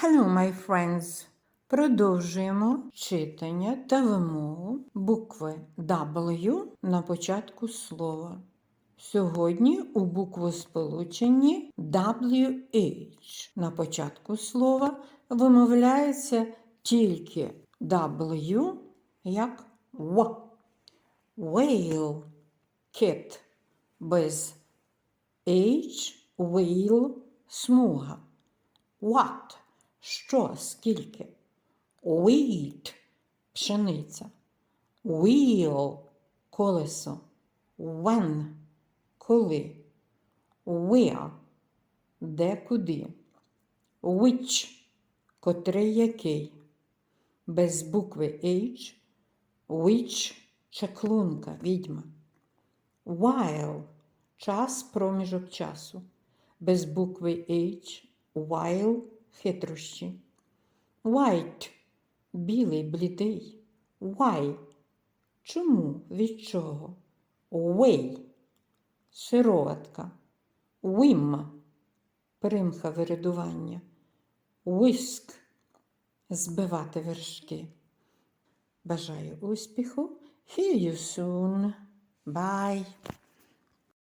Hello, my friends! Продовжуємо читання та вимову букви W на початку слова. Сьогодні у буквосполученні WH на початку слова вимовляється тільки W як В. Whale – кит без H – whale – смуга. What – що, скільки? Wheat – пшениця. Wheel – колесо. When – коли. Where – де куди. Which – котрий який. Без букви H – which – чаклунка, відьма. While – час, проміжок часу. Без букви H – while – хитрощі. White – білий, блідий. Why – чому, від чого? Way – сироватка. Whim – примха вирядування. Whisk – збивати вершки. Бажаю успіху. See you soon. Bye.